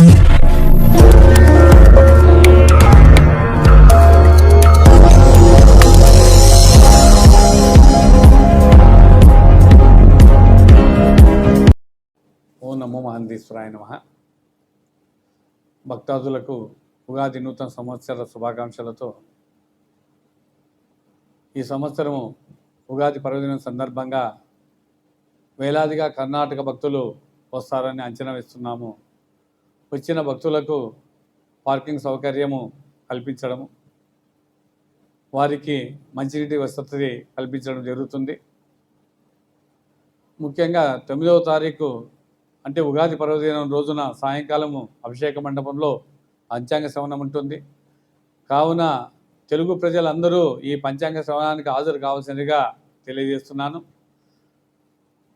ఓ నమో మహందీశ్వరాయ నమ. భక్తాదులకు ఉగాది నూతన సంవత్సర శుభాకాంక్షలతో ఈ సంవత్సరము ఉగాది పర్వదినం సందర్భంగా వేలాదిగా కర్ణాటక భక్తులు వస్తారని అంచనా వేస్తున్నాము. వచ్చిన భక్తులకు పార్కింగ్ సౌకర్యము కల్పించడము వారికి మంచినీటి వసతి కల్పించడం జరుగుతుంది. ముఖ్యంగా తొమ్మిదవ తారీఖు అంటే ఉగాది పర్వదినం రోజున సాయంకాలము అభిషేక మండపంలో పంచాంగ శ్రవణం ఉంటుంది. కావున తెలుగు ప్రజలందరూ ఈ పంచాంగ శ్రవణానికి హాజరు కావాల్సిందిగా తెలియజేస్తున్నాను.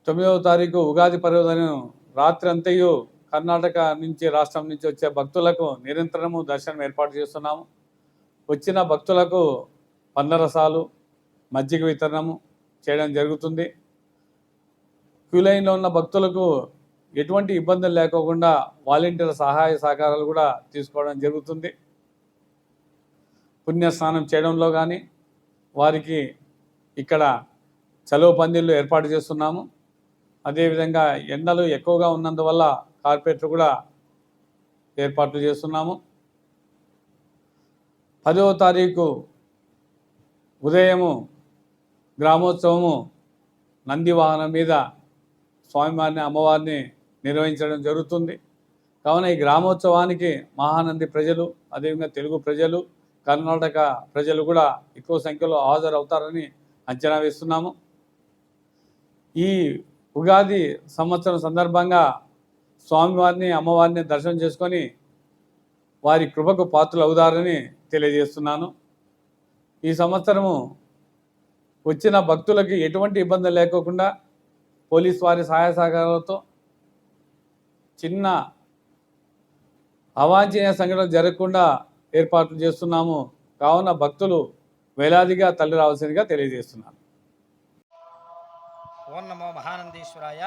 తొమ్మిదవ తారీఖు ఉగాది పర్వదినం రాత్రి అంతయు కర్ణాటక నుంచి రాష్ట్రం నుంచి వచ్చే భక్తులకు నిరంతరము దర్శనం ఏర్పాటు చేస్తున్నాము. వచ్చిన భక్తులకు పందరసాలు మజ్జిగ వితరణము చేయడం జరుగుతుంది. క్యూ లైన్లో ఉన్న భక్తులకు ఎటువంటి ఇబ్బందులు లేకోకుండా వాలంటీర్ల సహాయ సహకారాలు కూడా తీసుకోవడం జరుగుతుంది. పుణ్యస్నానం చేయడంలో కానీ వారికి ఇక్కడ చలువ పందిళ్ళు ఏర్పాటు చేస్తున్నాము. అదేవిధంగా ఎండలు ఎక్కువగా ఉన్నందువల్ల కార్పొరేటర్ కూడా ఏర్పాట్లు చేస్తున్నాము. పదవ తారీఖు ఉదయము గ్రామోత్సవము నంది వాహనం మీద స్వామివారిని అమ్మవారిని నిర్వహించడం జరుగుతుంది. కావున ఈ గ్రామోత్సవానికి మహానంది ప్రజలు అదేవిధంగా తెలుగు ప్రజలు కర్ణాటక ప్రజలు కూడా ఎక్కువ సంఖ్యలో హాజరవుతారని అంచనా వేస్తున్నాము. ఈ ఉగాది సంవత్సరం సందర్భంగా స్వామివారిని అమ్మవారిని దర్శనం చేసుకొని వారి కృపకు పాత్రలు అవుతారని తెలియజేస్తున్నాను. ఈ సంవత్సరము వచ్చిన భక్తులకి ఎటువంటి ఇబ్బంది లేకోకుండా పోలీస్ వారి సహాయ సహకారాలతో చిన్న అవాంఛనీయ సంఘటన జరగకుండా ఏర్పాట్లు చేస్తున్నాము. కావున భక్తులు వేలాదిగా తల్లి రావాల్సిందిగా తెలియజేస్తున్నాను. ఓం నమో మహానందీశ్వరాయ.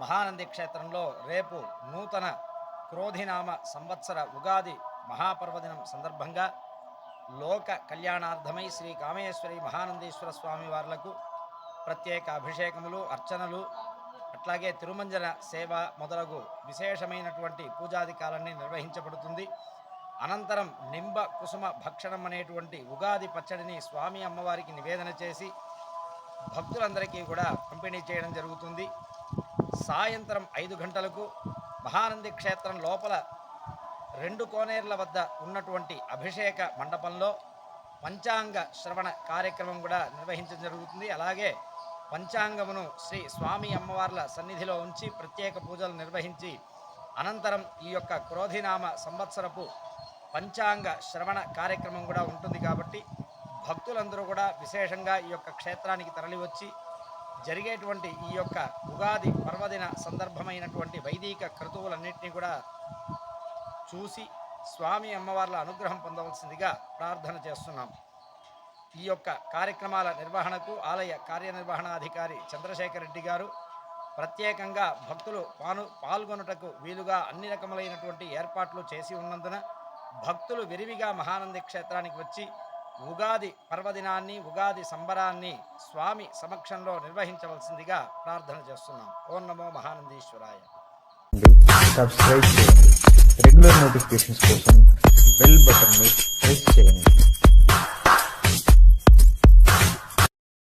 మహానంది క్షేత్రంలో రేపు నూతన క్రోధినామ సంవత్సర ఉగాది మహాపర్వదినం సందర్భంగా లోక కళ్యాణార్థమై శ్రీ కామేశ్వరి మహానందీశ్వర స్వామి వార్లకు ప్రత్యేక అభిషేకములు అర్చనలు అట్లాగే తిరుమంజన సేవ మొదలగు విశేషమైనటువంటి పూజాధికాలన్నీ నిర్వహించబడుతుంది. అనంతరం నింబ కుసుమ భక్షణం అనేటువంటి ఉగాది పచ్చడిని స్వామి అమ్మవారికి నివేదన చేసి భక్తులందరికీ కూడా పంపిణీ చేయడం జరుగుతుంది. సాయంత్రం ఐదు గంటలకు మహానంది క్షేత్రం లోపల రెండు కోనేర్ల వద్ద ఉన్నటువంటి అభిషేక మండపంలో పంచాంగ శ్రవణ కార్యక్రమం కూడా నిర్వహించడం జరుగుతుంది. అలాగే పంచాంగమును శ్రీ స్వామి అమ్మవార్ల సన్నిధిలో ఉంచి ప్రత్యేక పూజలు నిర్వహించి అనంతరం ఈ యొక్క క్రోధినామ సంవత్సరపు పంచాంగ శ్రవణ కార్యక్రమం కూడా ఉంటుంది కాబట్టి భక్తులందరూ కూడా విశేషంగా ఈ యొక్క క్షేత్రానికి తరలివచ్చి జరిగేటువంటి ఈ యొక్క ఉగాది పర్వదిన సందర్భమైనటువంటి వైదిక క్రతువులన్నింటినీ కూడా చూసి స్వామి అమ్మవార్ల అనుగ్రహం పొందవలసిందిగా ప్రార్థన చేస్తున్నాం. ఈ యొక్క కార్యక్రమాల నిర్వహణకు ఆలయ కార్యనిర్వహణాధికారి చంద్రశేఖర్ రెడ్డి గారు ప్రత్యేకంగా భక్తులు పాను పాల్గొనుటకు వీలుగా అన్ని రకములైనటువంటి ఏర్పాట్లు చేసి ఉన్నందున భక్తులు విరివిగా మహానంది క్షేత్రానికి వచ్చి ఉగాది పర్వదినాన్ని ఉగాది సంబరాన్ని స్వామి సమక్షంలో నిర్వహించవలసిందిగా ప్రార్థన చేస్తున్నాం. ఓం నమో మహానందీశ్వరాయ. సబ్స్క్రైబ్ చేయండి. రెగ్యులర్ నోటిఫికేషన్స్ కోసం బెల్ బటన్ని ప్రెస్ చేయండి.